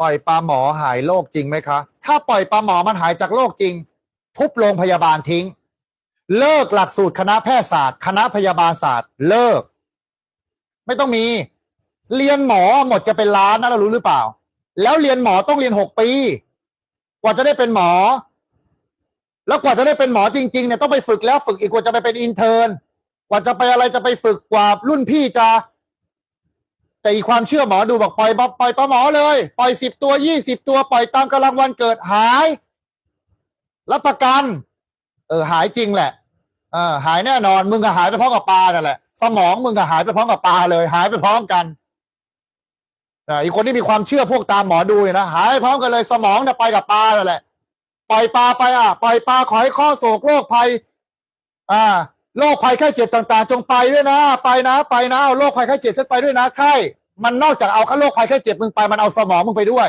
ปล่อยปลาหมอหายโรคจริงไหมคะ ถ้าปล่อยปลาหมอมันหายจากโรคจริง ทุบโรงพยาบาลทิ้ง เลิกหลักสูตรคณะแพทยศาสตร์ คณะพยาบาลศาสตร์ เลิก ไม่ต้องมี เรียนหมอหมดจะเป็นล้านนะเรารู้หรือเปล่า แล้วเรียนหมอต้องเรียนหกปี กว่าจะได้เป็นหมอ แล้วกว่าจะได้เป็นหมอจริงๆเนี่ยต้องไปฝึกแล้วฝึกอีกกว่าจะไปเป็นอินเทอร์นกว่าจะไปอะไรจะไปฝึกกว่ารุ่นพี่จะ แต่อีความเชื่อหมอดูบอกปล่อยปล่อยปลาหมอเลย ปล่อยสิบตัวยี่สิบตัวปล่อยตามกำลังวันเกิดหาย รับประกัน เออหายจริงแหละเออหายแน่นอนมึงก็หายไปพร้อมกับปลานั่นแหละ สมองมึงก็หายไปพร้อมกับปลาเลย หายไปพร้อมกันอีกคนที่มีความเชื่อพวกตามหมอดูเนี่ยนะหายพร้อมกันเลยสมองเนี่ยไปกับปลานั่นแหละ ปล่อยปลาไปอะปล่อยปลาขอให้ข้อโศกโรคภัย อ่า โรคภัยไข้เจ็บต่างๆ จงไปด้วยนะ ไปนะ ไปนะเอาโรคภัยไข้เจ็บฉันไปด้วยนะใช่ มันนอกจากเอาข้าโรคภัยไข้เจ็บมึงไปมันเอาสมองมึงไปด้วย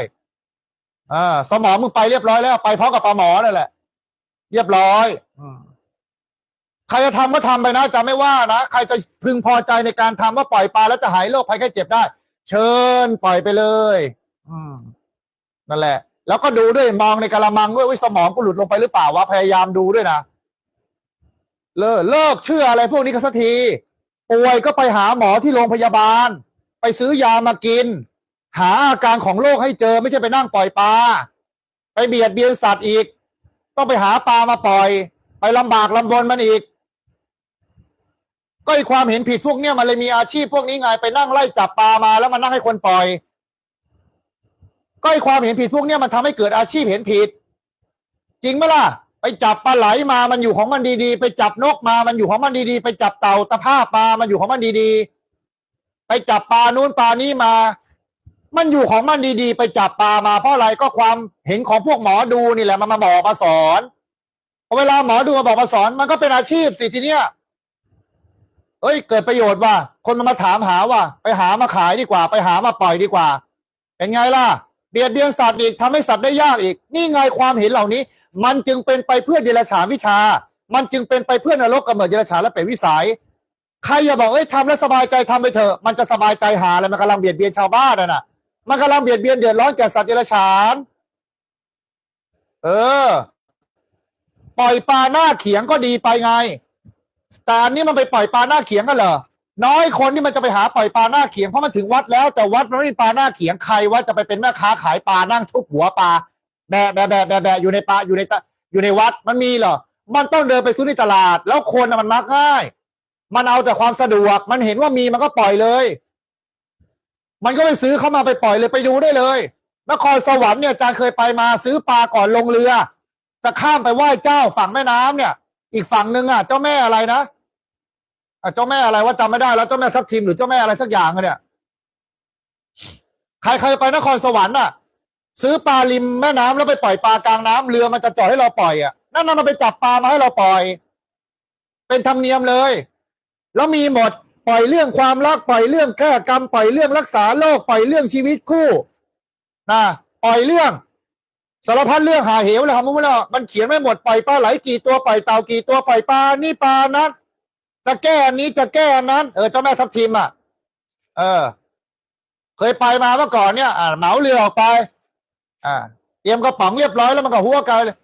อ่าสมองมึงไปเรียบร้อยแล้วไปพร้อมกับปลาหมอนั่นแหละ เรียบร้อยอืใครจะทำก็ทำไปนะจะไม่ว่านะใครจะพึงพอใจในการทำว่าปล่อยปลาแล้วจะหายโรคภัยไข้เจ็บได้ เชิญปล่อยไปเลย อืมนั่นแหละ แล้วก็ดูด้วยมองในกระมังด้วยว่าสมองกูหลุดลงไปหรือเปล่าวะพยายามดูด้วยนะ เลิกเลิกเชื่ออะไรพวกนี้กันสักทีป่วยก็ไปหาหมอที่โรงพยาบาล ไปซื้อยามากิน หาอาการของโรคให้เจอไม่ใช่ไปนั่งปล่อยปลาไปเบียดเบียนสัตว์อีก ต้องไปหาปลามาปล่อย ไปลำบากลำบนมันอีก ก็ไอความเห็นผิดพวกเนี้ยมันเลยมีอาชีพพวกนี้ไงไปนั่งไล่จับปลามาแล้วมานั่งให้คนปล่อย ก็ไอความเห็นผิดพวกเนี้ยมันทำให้เกิดอาชีพเห็นผิด จริงไหมล่ะ ไปจับปลาไหลมามันอยู่ของมันดีๆ ไปจับนกมามันอยู่ของมันดีๆ ไปจับเต่าตะภาพมามันอยู่ของมันดีๆ ไปจับปลานู้นปลานี้มา มันอยู่ของมันดีๆ ไปจับปลามาเพราะอะไรก็ความเห็นของพวกหมอดูนี่แหละมันมาบอกมาสอนพอเวลาหมอดูมาบอกมาสอน มันก็เป็นอาชีพสิทีเนี้ยเอ้ยเกิดประโยชน์ว่า คนมันมาถามหาว่า ไปหามาขายดีกว่า ไปหามาปล่อยดีกว่า เป็นไงล่ะเบียดเบียนสัตว์อีกทำให้สัตว์ได้ยากอีก นี่ไงความเห็นเหล่านี้ มันจึงเป็นไปเพื่อเดรัจฉานวิชา มันจึงเป็นไปเพื่อนรกกำเนิดเดรัจฉานและเป็นวิสัย ใครอย่าบอกเอ้ยทำแล้วสบายใจทำไปเถอะมันจะสบายใจหาอะไรมันกำลังเบียดเบียนชาวบ้านน่ะนะมันกำลังเบียดเบียนเดือดร้อนแก่สัตว์เดรัจฉาน เออ ปล่อยปลาหน้าเขียงก็ดีไปไง แต่อันนี้มันไปปล่อยปลาหน้าเขียงกันเหรอน้อยคนที่มันจะไปหาปล่อยปลาหน้าเขียงเพราะมันถึงวัดแล้วแต่วัดมันไม่มีปลาหน้าเขียงใครว่าจะไปเป็นแม่ค้าขายปลานั่งทุบหัวปลา แบะแบะแบะแบะแบะอยู่ในปลาอยู่ในตะอยู่ในวัดมันมีเหรอมันต้องเดินไปซื้อในตลาด แล้วคนน่ะมันมักง่ายมันเอาแต่ความสะดวก มันเห็นว่ามีมันก็ปล่อยเลย มันก็ไปซื้อเข้ามาไปปล่อยเลยไปดูได้เลยนครสวรรค์เนี่ยอาจารย์เคยไปมาซื้อปลาก่อนลงเรือ จะข้ามไปไหว้เจ้าฝั่งแม่น้ำเนี่ย อีกฝั่งหนึ่งอะ เจ้าแม่อะไรนะอะเจ้าแม่อะไรว่าจำไม่ได้แล้วเจ้าแม่ทับทิมหรือเจ้าแม่อะไรสักอย่างอะเนี่ยใครใครไปนครสวรรค์อะ ซื้อปลาริมแม่น้ำแล้วไปปล่อยปลากลางน้ำเรือมันจะจอดให้เราปล่อยอะนั่นน่ะมันไปจับปลามาให้เราปล่อย เป็นธรรมเนียมเลย แล้วมีหมดปล่อยเรื่องความรักปล่อยเรื่องแก้กรรมปล่อยเรื่องรักษาโรคปล่อยเรื่องชีวิตคู่นะปล่อยเรื่องสารพัดเรื่องหาเหวเลยครับมึงไม่รู้มันเขียนไม่หมดปล่อยปลาไหลกี่ตัวปล่อยเต่ากี่ตัวปล่อยปลานี่ปลานั้นจะแก้อันนี้จะแก้อันนั้น เออเจ้าแม่ทับทิมอะ เออ เคยไปมาเมื่อก่อนเนี่ย อ่าเหมาเรือออกไป อ่าเตรียมกระป๋องเรียบร้อยแล้วมันก็หัวกายเลย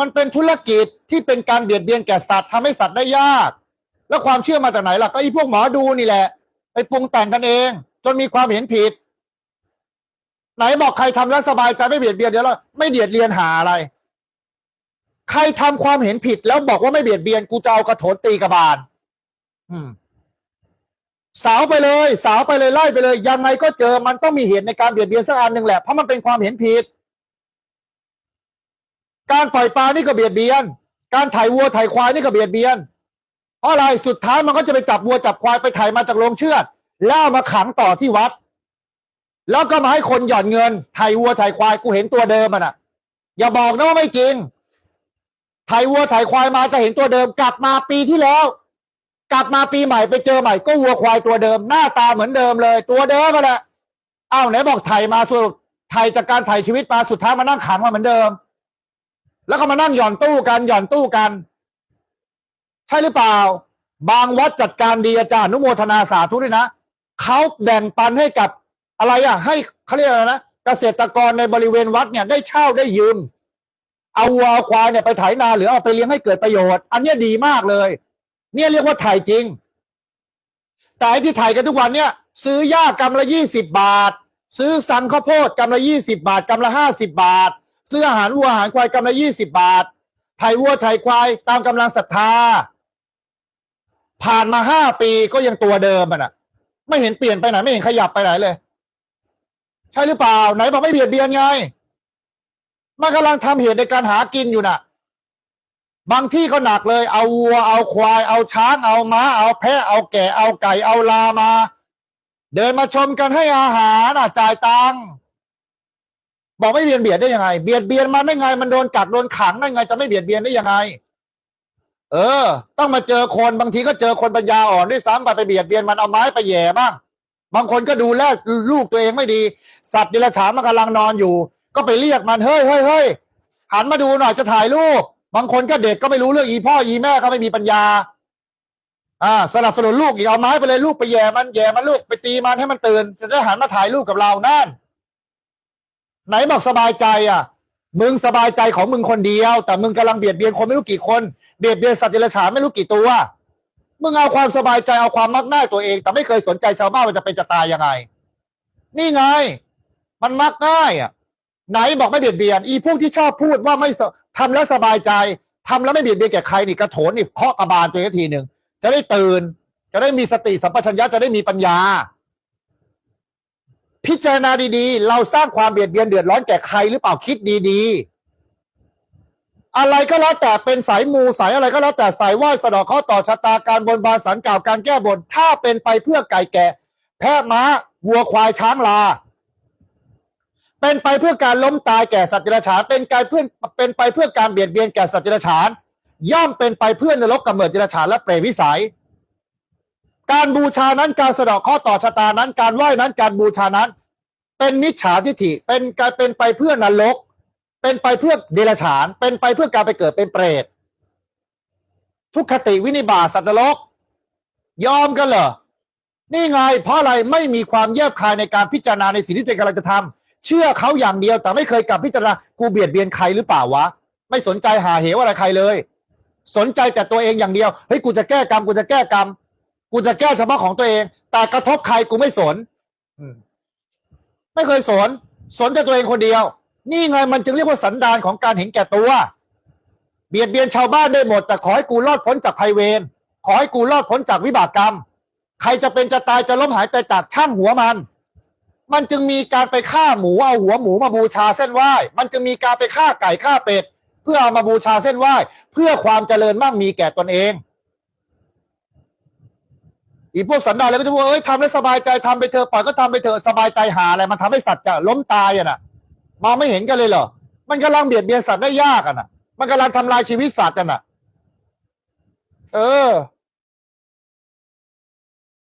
มันเป็นธุรกิจที่เป็นการเบียดเบียนแก่สัตว์ทำให้สัตว์ได้ยาก แล้วความเชื่อมาจากไหนล่ะก็ไอ้พวกหมอดูนี่แหละไปปรุงแต่งกันเอง จนมีความเห็นผิด ไหนบอกใครทำแล้วสบายใจไม่เบียดเบียนเดี๋ยวเราไม่เบียดเบียนหาอะไร ใครทำความเห็นผิด แล้วบอกว่าไม่เบียดเบียนกูจะเอากระโถนตีกระบาล อืมสาวไปเลย สาวไปเลยไล่ไปเลยยังไงก็เจอมันต้องมีเหตุในการเบียดเบียนสักอันหนึ่งแหละเพราะมันเป็นความเห็นผิด การปล่อยปลานี่ก็เบียดเบียน การถ่ายวัวถ่ายควายนี่ก็เบียดเบียน เพราะอะไรสุดท้ายมันก็จะไปจับวัวจับควายไปถ่ายมาจากโรงเชือดแล้วมาขังต่อที่วัด แล้วก็มาให้คนหย่อนเงินถ่ายวัวถ่ายควายกูเห็นตัวเดิมมันอะ อย่าบอกนะว่าไม่จริงถ่ายวัวถ่ายควายมาจะเห็นตัวเดิม กลับมาปีที่แล้ว กลับมาปีใหม่ไปเจอใหม่ก็วัวควายตัวเดิม หน้าตาเหมือนเดิมเลย ตัวเดิมมาแหละอ้าวไหนบอกถ่ายมาสรุปถ่ายจากการถ่ายชีวิตมาสุดท้ายมานั่งขังมาเหมือนเดิม แล้วก็มานั่งหย่อนตู้กันหย่อนตู้กัน ใช่หรือเปล่า บางวัดจัดการดีอาจารย์นุโมทนาสาธุด้วยนะเขาแบ่งปันให้กับอะไรอะ ให้เขาเรียกอะไรนะเกษตรกรในบริเวณวัดเนี่ยได้เช่าได้ยืม เอาวัวเอาควายเนี่ยไปไถนาหรือเอาไปเลี้ยงให้เกิดประโยชน์ อันนี้ดีมากเลย เนี่ยเรียกว่าถ่ายจริง แต่ที่ถ่ายกันทุกวันเนี่ย ซื้อหญ้ากำละยี่สิบบาท ซื้อสังข้าวโพดกำละยี่สิบาทกำละห้าสิบบาท ซื้ออาหารวัวอาหารควายกำละยี่สิบบาทไถวัวไถควายตามกำลังศรัทธา ผ่านมาห้าปีก็ยังตัวเดิมมันอะ ไม่เห็นเปลี่ยนไปไหนไม่เห็นขยับไปไหนเลย ใช่หรือเปล่า ไหนบอกไม่เบียดเบียนไงมันกำลังทำเหตุในการหากินอยู่น่ะ บางที่ก็หนักเลย เอาวัว เอาควาย เอาช้าง เอาม้า เอาแพะ เอาแกะ เอาไก่ เอาลามา เดินมาชมกันให้อาหารอะจ่ายตังค์ บอกไม่เบียดเบียนได้ยังไง เบียดเบียนมันได้ไง มันโดนกักโดนขังได้ไง จะไม่เบียดเบียนได้ยังไง เออ ต้องมาเจอคนบางทีก็เจอคนปัญญาอ่อนด้วยซ้ำไปไปเบียดเบียนมันเอาไม้ไปแย่บ้าง บางคนก็ดูแลลูกตัวเองไม่ดี สัตว์ดรัจฉานมันกำลังนอนอยู่ ก็ไปเรียกมันเฮ้ยเฮ้ยเฮ้ยหันมาดูหน่อยจะถ่ายรูปบางคนก็เด็กก็ไม่รู้เรื่องอีพ่ออีแม่ก็ไม่มีปัญญา อ่า สนับสนุนลูกอีกเอาไม้ไปเลยลูกไปแย่มันแย่มันลูกไปตีมันให้มันตื่นจะได้หันมาถ่ายรูปกับเรานั่น ไหนบอกสบายใจอะ มึงสบายใจของมึงคนเดียว แต่มึงกำลังเบียดเบียนคนไม่รู้กี่คน เบียดเบียนสัตว์เดรัจฉานไม่รู้กี่ตัว มึงเอาความสบายใจเอาความมักง่ายตัวเอง แต่ไม่เคยสนใจชาวบ้านว่าจะเป็นจะตายยังไง นี่ไง มันมักง่ายอะ ไหนบอกไม่เบียดเบียน อีพวกที่ชอบพูดว่าไม่สทำแล้วสบายใจทำแล้วไม่เบียดเบียนแก่ใครนี่กระโถนนี่เคาะกระบาลตัวเองทีหนึ่งจะได้ตื่น จะได้มีสติสัมปชัญญะจะได้มีปัญญา พิจารณาดีๆ เราสร้างความเบียดเบียนเดือดร้อนแก่ใครหรือเปล่าคิดดีๆ อะไรก็แล้วแต่เป็นสายมูสายอะไรก็แล้วแต่สายไหว้สะดอกข้อต่อชะตาการบนบานสันกล่าวการแก้บนถ้าเป็นไปเพื่อไก่แก่ แพะม้าวัวควายช้างลา เป็นไปเพื่อการล้มตายแก่สัตว์เดรัจฉานเป็นการเพื่อเป็นไปเพื่อการเบียดเบียนแก่สัตว์เดรัจฉานย่อมเป็นไปเพื่อนรกกำเนิดเดรัจฉานและเปรตวิสัย การบูชานั้นการสะเดอกข้อต่อชะตานั้น การไหว้นั้นการบูชานั้น เป็นมิจฉาทิฏฐิเป็นการเป็นไปเพื่อนรก เป็นไปเพื่อเดรัจฉาน เป็นไปเพื่อการไปเกิดเป็นเปรตทุกขติวินิบาสัตว์นรก ยอมกันเหรอนี่ไงเพราะอะไรไม่มีความแยบคายในการพิจารณาในสิ่งที่ตัวเองกำลังจะทำเชื่อเขาอย่างเดียวแต่ไม่เคยกลับพิจารณากูเบียดเบียนใครหรือเปล่าวะ ไม่สนใจหาเหวอะไรใครเลย สนใจแต่ตัวเองอย่างเดียวเฮ้ยกูจะแก้กรรมกูจะแก้กรรม กูจะแก้เฉพาะของตัวเอง แต่กระทบใครกูไม่สนอืมไม่เคยสน สนแต่ตัวเองคนเดียว นี่ไงมันจึงเรียกว่าสันดานของการเห็นแก่ตัว เบียดเบียนชาวบ้านได้หมด แต่ขอให้กูรอดพ้นจากภัยเวรขอให้กูรอดพ้นจากวิบากกรรม ใครจะเป็นจะตายจะล้มหายตายจากช่างหัวมัน มันจึงมีการไปฆ่าหมูเอาหัวหมูมาบูชาเส้นไหว้มันจึงมีการไปฆ่าไก่ฆ่าเป็ดเพื่อเอามาบูชาเส้นไหว้เพื่อความเจริญมั่งมีแก่ตนเอง อีพวกสันดาลเลยก็จะพูดเอ้ยทำแล้วสบายใจทำไปเถอะปล่อยก็ทำไปเถอะสบายใจหาอะไรมันทำให้สัตว์จะล้มตายอะนะมองไม่เห็นกันเลยเหรอมันกำลังเบียดเบียนสัตว์ได้ยากอะนะมันกำลังทำลายชีวิตสัตว์กันอะ เออ